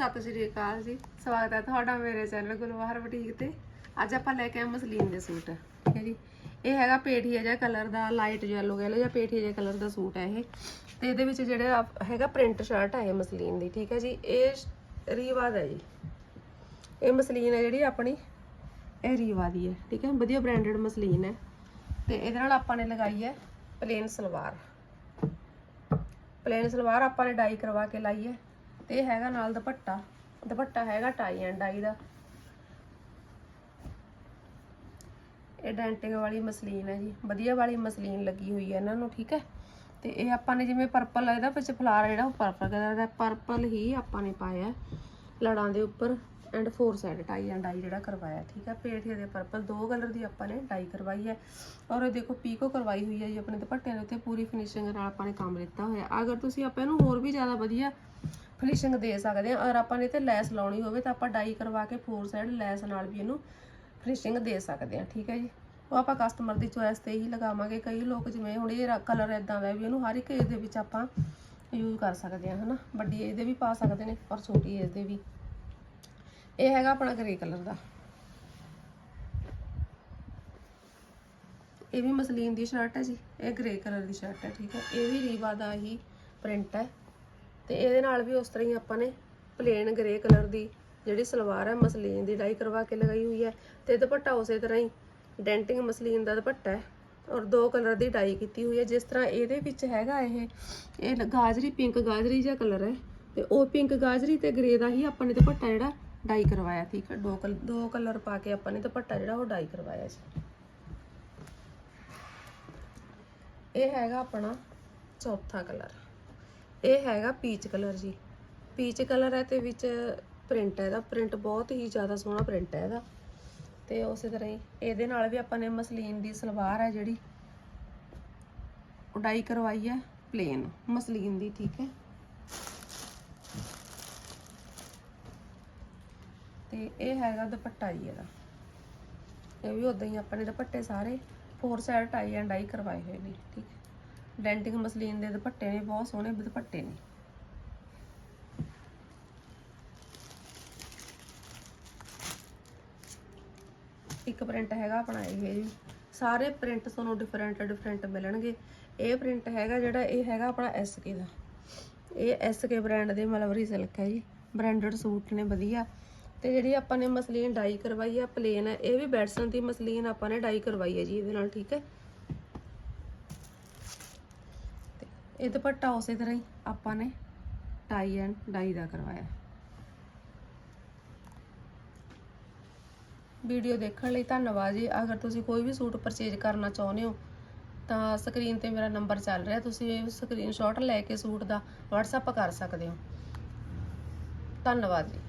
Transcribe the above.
ਸਤਿ ਸ਼੍ਰੀ ਅਕਾਲ ਜੀ। ਸਵਾਗਤ ਹੈ ਤੁਹਾਡਾ ਮੇਰੇ ਚੈਨਲ ਗੁਲਵਾਰ ਬੁਟੀਕ ਤੇ। ਅੱਜ ਆਪਾਂ ਲੈ ਕੇ ਆਏ ਮਸਲੀਨ ਦੇ ਸੂਟ, ਠੀਕ ਹੈ ਜੀ। ਇਹ ਹੈਗਾ ਪੇਠੀਆ ਜਿਹਾ ਕਲਰ ਦਾ ਲਾਈਟ ਯੈਲੋ ਕਹਿ ਲਓ ਜਾਂ ਪੇਠੀਆ ਜਿਹਾ ਕਲਰ ਦਾ ਸੂਟ ਹੈ ਇਹ। ਤੇ ਇਹਦੇ ਵਿੱਚ ਜਿਹੜਾ ਹੈਗਾ ਪ੍ਰਿੰਟ ਸ਼ਰਟ ਹੈ ਇਹ ਮਸਲੀਨ ਦੀ, ਠੀਕ ਹੈ ਜੀ। ਇਹ ਰੀਵਾ ਦਾ ਜੀ। ਇਹ ਮਸਲੀਨ ਹੈ ਜਿਹੜੀ ਆਪਣੀ, ਇਹ ਰੀਵਾ ਦੀ ਹੈ, ਠੀਕ ਹੈ। ਵਧੀਆ ਬ੍ਰਾਂਡਡ ਮਸਲੀਨ ਹੈ। ਤੇ ਇਹਦੇ ਨਾਲ ਆਪਾਂ ਨੇ ਲਗਾਈ ਹੈ ਪਲੇਨ ਸਲਵਾਰ। ਪਲੇਨ ਸਲਵਾਰ ਆਪਾਂ ਨੇ ਡਾਈ ਕਰਵਾ ਕੇ ਲਾਈ ਹੈ। ਤੇ ਇਹ ਹੈਗਾ ਨਾਲ ਦੁਪੱਟਾ। ਦੁਪੱਟਾ ਹੈਗਾ ਟਾਈ ਐਂਡ ਡਾਈ ਦਾ। ਇਹ ਡੈਂਟਿੰਗ ਵਾਲੀ ਮਸਲੀਨ ਹੈ ਜੀ। ਵਧੀਆ ਵਾਲੀ ਮਸਲੀਨ ਲੱਗੀ ਹੋਈ ਹੈ ਇਹਨਾਂ ਨੂੰ, ਠੀਕ ਹੈ? ਤੇ ਇਹ ਆਪਾਂ ਨੇ ਜਿਵੇਂ ਪਰਪਲ ਇਹਦਾ ਵਿੱਚ ਫਲਾਰ ਜਿਹੜਾ, ਉਹ ਪਰਪਲ ਕਲਰ ਦਾ। ਪਰਪਲ ਹੀ ਆਪਾਂ ਨੇ ਪਾਇਆ ਲੜਾਂ ਦੇ ਉੱਪਰ and four side tie and dye ਜਿਹੜਾ ਕਰਵਾਇਆ, ਠੀਕ ਹੈ? ਪੇਠੇ ਦੇ ਪਰਪਲ ਦੋ ਕਲਰ ਦੀ ਆਪਾਂ ਨੇ ਡਾਈ ਕਰਵਾਈ ਹੈ। ਔਰ ਇਹ ਦੇਖੋ ਪੀਕੋ ਕਰਵਾਈ ਹੋਈ ਹੈ ਜੀ ਆਪਣੇ ਦੁਪੱਟਿਆਂ ਦੇ ਉੱਤੇ। ਪੂਰੀ ਫਿਨਿਸ਼ਿੰਗ ਨਾਲ ਆਪਾਂ ਨੇ ਕੰਮ ਲਿੱਤਾ ਹੋਇਆ। ਅਗਰ ਤੁਸੀਂ ਆਪਾਂ ਇਹਨੂੰ ਹੋਰ ਵੀ ਜ਼ਿਆਦਾ ਵਧੀਆ ਫਿਨਿਸ਼ਿੰਗ ਦੇ ਸਕਦੇ ਆ ਔਰ ਆਪਾਂ ਨੇ ਤੇ ਲੈਸ ਲਾਉਣੀ ਹੋਵੇ ਤਾਂ ਆਪਾਂ ਡਾਈ ਕਰਵਾ ਕੇ ਫੋਰ ਸਾਈਡ ਲੈਸ ਨਾਲ ਵੀ ਇਹਨੂੰ ਫਿਨਿਸ਼ਿੰਗ ਦੇ ਸਕਦੇ ਆ ਠੀਕ ਹੈ ਜੀ। ਉਹ ਆਪਾਂ ਕਸਟਮਰ ਦੀ ਚੋਇਸ ਤੇ ਹੀ ਲਗਾਵਾਂਗੇ। ਕਈ ਲੋਕ ਜਿਵੇਂ ਹੁਣ ਇਹ ਕਲਰ ਇਦਾਂ ਦਾ ਵੀ ਇਹਨੂੰ ਹਰ ਇੱਕ ਏਜ ਦੇ ਵਿੱਚ ਆਪਾਂ ਯੂਜ਼ ਕਰ ਸਕਦੇ ਆ ਹਨਾ। ਵੱਡੀ ਏਜ ਦੇ ਵੀ ਪਾ ਸਕਦੇ ਨੇ ਔਰ ਛੋਟੀ ਏਜ ਦੇ ਵੀ। ਇਹ ਹੈਗਾ ਆਪਣਾ ਗ੍ਰੇ ਕਲਰ ਦਾ। ਇਹ ਵੀ ਮਸਲੀਨ ਦੀ ਸ਼ਰਟ ਹੈ ਜੀ। ਇਹ ਗ੍ਰੇ ਕਲਰ ਦੀ ਸ਼ਰਟ ਹੈ, ਠੀਕ ਹੈ। ਇਹ ਵੀ ਰੀਵਾ ਦਾ ਹੀ ਪ੍ਰਿੰਟ ਹੈ। ਤੇ ਇਹਦੇ ਨਾਲ ਵੀ ਉਸ ਤਰ੍ਹਾਂ ਹੀ ਆਪਾਂ ਨੇ ਪਲੇਨ ਗ੍ਰੇ ਕਲਰ ਦੀ ਜਿਹੜੀ ਸਲਵਾਰ ਹੈ, ਮਸਲੀਨ ਦੀ ਡਾਈ ਕਰਵਾ ਕੇ ਲਗਾਈ ਹੋਈ ਹੈ ਤੇ ਦੁਪੱਟਾ ਉਸੇ ਤਰ੍ਹਾਂ ਹੀ ਡੈਂਟਿੰਗ ਮਸਲੀਨ ਦਾ ਦੁਪੱਟਾ ਹੈ ਔਰ ਦੋ ਕਲਰ ਦੀ ਡਾਈ ਕੀਤੀ ਹੋਈ ਹੈ। ਜਿਸ ਤਰ੍ਹਾਂ ਇਹਦੇ ਵਿੱਚ ਹੈਗਾ ਇਹ ਇਹ ਗਾਜਰੀ ਪਿੰਕ ਗਾਜਰੀ ਜਿਹਾ ਕਲਰ ਹੈ ਤੇ ਉਹ ਪਿੰਕ ਗਾਜਰੀ ਤੇ ਗ੍ਰੇ ਦਾ ਹੀ ਆਪਾਂ ਨੇ ਦੁਪੱਟਾ ਜਿਹੜਾ ਡਾਈ ਕਰਵਾਇਆ ਠੀਕ ਹੈ ਦੋ ਕਲ, ਦੋ ਕਲਰ ਪਾ ਕੇ ਆਪਾਂ ਨੇ ਦੁਪੱਟਾ ਜਿਹੜਾ ਉਹ ਡਾਈ ਕਰਵਾਇਆ ਸੀ। ਇਹ ਹੈਗਾ ਆਪਣਾ ਚੌਥਾ ਕਲਰ ਇਹ ਹੈਗਾ ਪੀਚ ਕਲਰ ਜੀ। ਪੀਚ ਕਲਰ ਹੈ ਤੇ ਵਿੱਚ ਪ੍ਰਿੰਟ ਹੈ ਇਹਦਾ। ਪ੍ਰਿੰਟ ਬਹੁਤ ਹੀ ਜ਼ਿਆਦਾ ਸੋਹਣਾ ਪ੍ਰਿੰਟ ਹੈ ਇਹਦਾ। ਤੇ ਉਸੇ ਤਰ੍ਹਾਂ ਹੀ ਇਹਦੇ ਨਾਲ ਵੀ ਆਪਾਂ ਨੇ ਮਸਲੀਨ ਦੀ ਸਲਵਾਰ ਹੈ ਜਿਹੜੀ, ਉਡਾਈ ਕਰਵਾਈ ਹੈ ਪਲੇਨ ਮਸਲੀਨ ਦੀ, ਠੀਕ ਹੈ। ਤੇ ਇਹ ਹੈਗਾ ਦੁਪੱਟਾ ਜੀ ਇਹਦਾ। ਇਹ ਵੀ ਉਦਾਂ ਹੀ ਆਪਾਂ ਨੇ ਦੁਪੱਟੇ ਸਾਰੇ four side tie and dye ਕਰਵਾਏ ਹੋਏ ਨੇ, ਠੀਕ ਹੈ। ਡੈਂਟਿੰਗ ਮਸਲੀਨ ਦੇ ਦੁਪੱਟੇ ਨੇ, ਬਹੁਤ ਸੋਹਣੇ ਦੁਪੱਟੇ ਨੇ। ਇੱਕ ਪ੍ਰਿੰਟ ਹੈਗਾ ਆਪਣਾ ਇਹ ਜੀ। ਸਾਰੇ ਪ੍ਰਿੰਟ ਤੁਹਾਨੂੰ ਡਿਫਰੈਂਟ ਡਿਫਰੈਂਟ ਮਿਲਣਗੇ। ਇਹ ਪ੍ਰਿੰਟ ਹੈਗਾ ਜਿਹੜਾ, ਇਹ ਹੈਗਾ ਆਪਣਾ ਐਸਕੇ ਦਾ। ਇਹ ਐਸਕੇ ਬ੍ਰਾਂਡ ਦੇ ਮਲਵਰੀ ਸਿਲਕ ਹੈ ਜੀ। ਬ੍ਰਾਂਡਡ ਸੂਟ ਨੇ, ਵਧੀਆ। ਤੇ ਜਿਹੜੀ ਆਪਾਂ ਨੇ ਮਸਲੀਨ ਡਾਈ ਕਰਵਾਈ ਆ ਪਲੇਨ ਹੈ ਇਹ ਵੀ ਬੈਡਸਨ ਦੀ ਮਸਲੀਨ ਆਪਾਂ ਨੇ ਡਾਈ ਕਰਵਾਈ ਹੈ ਜੀ ਇਹਦੇ ਨਾਲ, ਠੀਕ ਹੈ ਤੇ ਇਹ ਦੁਪੱਟਾ ਉਸੇ ਤਰ੍ਹਾਂ ਹੀ ਆਪਾਂ ਨੇ ਟਾਈ ਐਂਡ ਡਾਈ ਦਾ ਕਰਵਾਇਆ। ਵੀਡੀਓ ਦੇਖਣ ਲਈ ਧੰਨਵਾਦ ਜੀ। ਅਗਰ ਤੁਸੀਂ ਕੋਈ ਵੀ ਸੂਟ ਪਰਚੇਜ ਕਰਨਾ ਚਾਹੁੰਦੇ ਹੋ, ਤਾਂ ਸਕਰੀਨ ਤੇ ਮੇਰਾ ਨੰਬਰ ਚੱਲ ਰਿਹਾ। ਤੁਸੀਂ ਇਹ ਸਕਰੀਨਸ਼ਾਟ ਲੈ ਕੇ ਸੂਟ ਦਾ WhatsApp ਕਰ ਸਕਦੇ ਹੋ। ਧੰਨਵਾਦ ਜੀ।